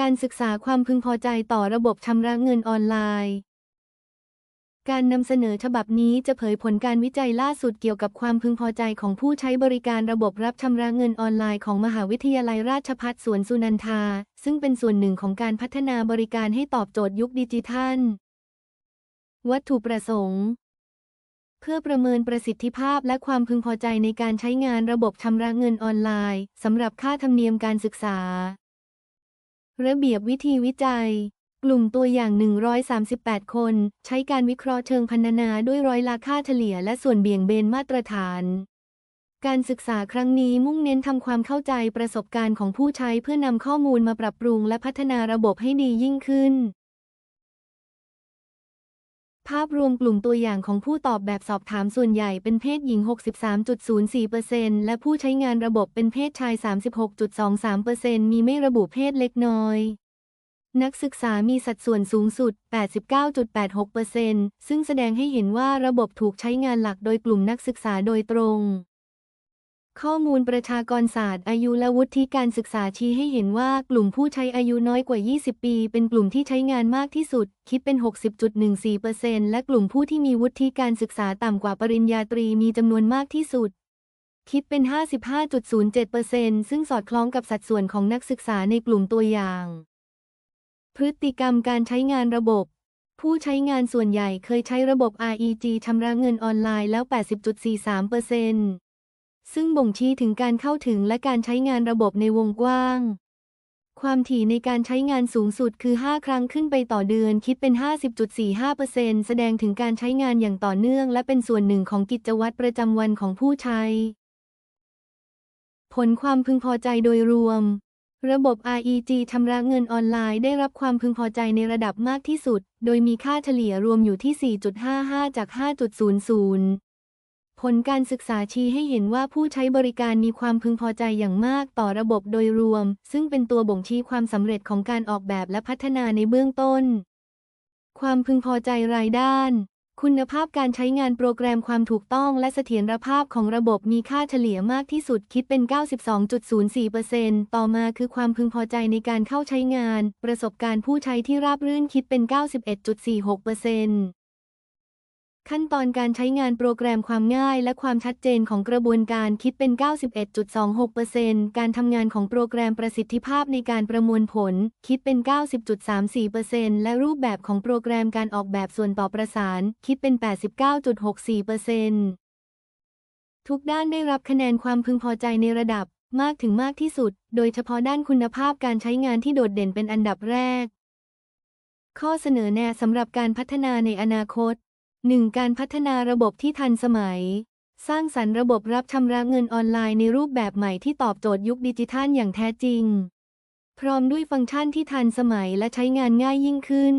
การศึกษาความพึงพอใจต่อระบบชำระเงินออนไลน์ การนำเสนอฉบับนี้จะเผยผลการวิจัยล่าสุดเกี่ยวกับความพึงพอใจของผู้ใช้บริการระบบรับชำระเงินออนไลน์ของมหาวิทยาลัยราชภัฏสวนสุนันทา ซึ่งเป็นส่วนหนึ่งของการพัฒนาบริการให้ตอบโจทย์ยุคดิจิทัล วัตถุประสงค์ เพื่อประเมินประสิทธิภาพและความพึงพอใจในการใช้งานระบบชำระเงินออนไลน์สำหรับค่าธรรมเนียมการศึกษา ระเบียบวิธีวิจัย กลุ่มตัวอย่าง 138 คน ใช้การวิเคราะห์เชิงพรรณนาด้วยร้อยละค่าเฉลี่ยและส่วนเบี่ยงเบนมาตรฐาน การศึกษาครั้งนี้มุ่งเน้นทำความเข้าใจประสบการณ์ของผู้ใช้เพื่อนำข้อมูลมาปรับปรุงและพัฒนาระบบให้ดียิ่งขึ้น ภาพรวมกลุ่มตัวอย่างของผู้ตอบแบบสอบถามส่วนใหญ่เป็นเพศหญิง 63.04%และผู้ใช้งานระบบเป็นเพศชาย 36.23%มีไม่ระบุเพศเล็กน้อย นักศึกษามีสัดส่วนสูงสุด 89.86%ซึ่งแสดงให้เห็นว่าระบบถูกใช้งานหลักโดยกลุ่มนักศึกษาโดยตรง ข้อมูลประชากรศาสตร์ อายุและวุฒิการศึกษาชี้ให้เห็นว่ากลุ่มผู้ใช้อายุน้อยกว่า 20 ปี เป็นกลุ่มที่ใช้งานมากที่สุด คิดเป็น 60.14%และกลุ่มผู้ที่มีวุฒิการศึกษาต่ำกว่าปริญญาตรีมีจำนวนมากที่สุด คิดเป็น 55.07%ซึ่งสอดคล้องกับสัดส่วนของนักศึกษาในกลุ่มตัวอย่าง พฤติกรรมการใช้งานระบบ ผู้ใช้งานส่วนใหญ่เคยใช้ระบบ REG ชำระเงินออนไลน์แล้ว 80.43% ซึ่งบ่งชี้ถึงการเข้าถึงและการใช้งานระบบในวงกว้าง ความถี่ในการใช้งานสูงสุดคือ 5 ครั้งขึ้นไปต่อเดือนคิดเป็น 50.45%แสดงถึงการใช้งานอย่างต่อเนื่อง และเป็นส่วนหนึ่งของกิจวัตรประจำวันของผู้ใช้ ผลความพึงพอใจโดยรวม ระบบ REG ชำระเงินออนไลน์ได้รับความพึงพอใจในระดับมากที่สุด โดยมีค่าเฉลี่ยรวมอยู่ที่ 4.55 จาก 5.00 ผลการศึกษาชี้ให้เห็นว่าผู้ใช้บริการมีความพึงพอใจอย่างมากต่อระบบโดยรวม ซึ่งเป็นตัวบ่งชี้ความสำเร็จของการออกแบบและพัฒนาในเบื้องต้น ความพึงพอใจรายด้าน คุณภาพการใช้งานโปรแกรมความถูกต้องและเสถียรภาพของระบบมีค่าเฉลี่ยมากที่สุดคิดเป็น 92.04%ต่อมาคือความพึงพอใจในการเข้าใช้งาน ประสบการณ์ผู้ใช้ที่ราบรื่นคิดเป็น 91.46% ขั้นตอนการใช้งานโปรแกรมความง่ายและความชัดเจนของกระบวนการคิดเป็น 91.26%การทำงานของโปรแกรมประสิทธิภาพในการประมวลผล คิดเป็น 90.34%และรูปแบบของโปรแกรมการออกแบบส่วนต่อประสาน คิดเป็น 89.64%ทุกด้านได้รับคะแนนความพึงพอใจในระดับมากถึงมากที่สุด โดยเฉพาะด้านคุณภาพการใช้งานที่โดดเด่นเป็นอันดับแรก ข้อเสนอแนะสำหรับการพัฒนาในอนาคต 1. การพัฒนาระบบที่ทันสมัย สร้างสรรค์ระบบรับชำระเงินออนไลน์ในรูปแบบใหม่ที่ตอบโจทย์ยุคดิจิทัลอย่างแท้จริง พร้อมด้วยฟังก์ชันที่ทันสมัยและใช้งานง่ายยิ่งขึ้น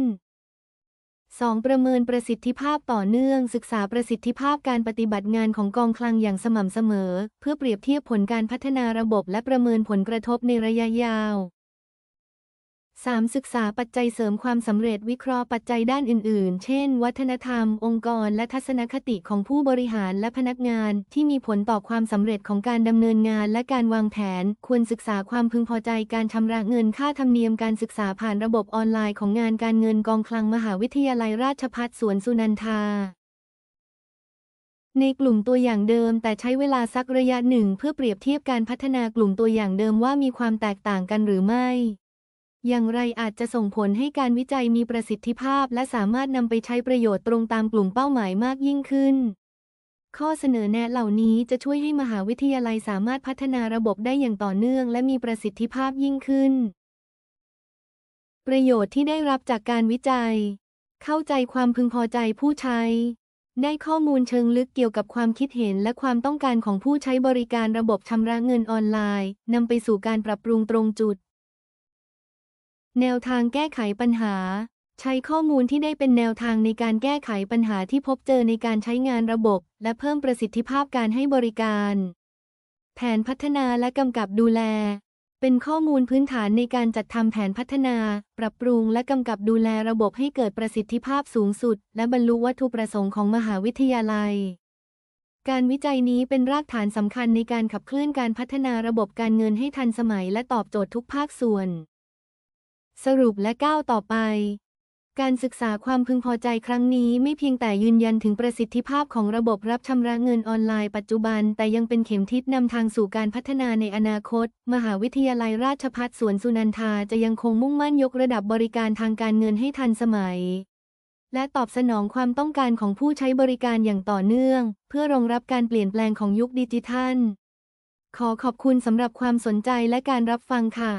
2. ประเมินประสิทธิภาพต่อเนื่อง ศึกษาประสิทธิภาพการปฏิบัติงานของกองคลังอย่างสม่ำเสมอ เพื่อเปรียบเทียบผลการพัฒนาระบบและประเมินผลกระทบในระยะยาว 3. ศึกษาปัจจัยเสริมความสำเร็จวิเคราะห์ปัจจัยด้านอื่น ๆ เช่น วัฒนธรรม องค์กร และทัศนคติของผู้บริหารและพนักงาน ที่มีผลต่อความสำเร็จของการดำเนินงานและการวางแผน ควรศึกษาความพึงพอใจการชำระเงินค่าธรรมเนียมการศึกษาผ่านระบบออนไลน์ของงานการเงินกองคลังมหาวิทยาลัยราชภัฏสวนสุนันทาในกลุ่มตัวอย่างเดิม แต่ใช้เวลาสักระยะหนึ่งเพื่อเปรียบเทียบการพัฒนากลุ่มตัวอย่างเดิมว่ามีความแตกต่างกันหรือไม่ อย่างไรอาจจะส่งผลให้การวิจัยมีประสิทธิภาพ และสามารถนำไปใช้ประโยชน์ตรงตามกลุ่มเป้าหมายมากยิ่งขึ้น ข้อเสนอแนะเหล่านี้จะช่วยให้มหาวิทยาลัยสามารถพัฒนาระบบได้อย่างต่อเนื่อง และมีประสิทธิภาพยิ่งขึ้น ประโยชน์ที่ได้รับจากการวิจัย เข้าใจความพึงพอใจผู้ใช้ ได้ข้อมูลเชิงลึกเกี่ยวกับความคิดเห็นและความต้องการของผู้ใช้บริการระบบชำระเงินออนไลน์นำไปสู่การปรับปรุงตรงจุด แนวทางแก้ไขปัญหา ใช้ข้อมูลที่ได้เป็นแนวทางในการแก้ไขปัญหาที่พบเจอในการใช้งานระบบ และเพิ่มประสิทธิภาพการให้บริการ แผนพัฒนาและกำกับดูแล เป็นข้อมูลพื้นฐานในการจัดทำแผนพัฒนา ปรับปรุงและกำกับดูแลระบบให้เกิดประสิทธิภาพสูงสุด และบรรลุวัตถุประสงค์ของมหาวิทยาลัยการวิจัยนี้เป็นรากฐานสำคัญในการขับเคลื่อนการพัฒนาระบบการเงินให้ทันสมัยและตอบโจทย์ทุกภาคส่วน สรุปและก้าวต่อไป การศึกษาความพึงพอใจครั้งนี้ไม่เพียงแต่ยืนยันถึงประสิทธิภาพของระบบรับชำระเงินออนไลน์ปัจจุบัน แต่ยังเป็นเข็มทิศนำทางสู่การพัฒนาในอนาคต มหาวิทยาลัยราชภัฏสวนสุนันทาจะยังคงมุ่งมั่นยกระดับบริการทางการเงินให้ทันสมัยและตอบสนองความต้องการของผู้ใช้บริการอย่างต่อเนื่อง เพื่อรองรับการเปลี่ยนแปลงของยุคดิจิทัล ขอขอบคุณสำหรับความสนใจและการรับฟังค่ะ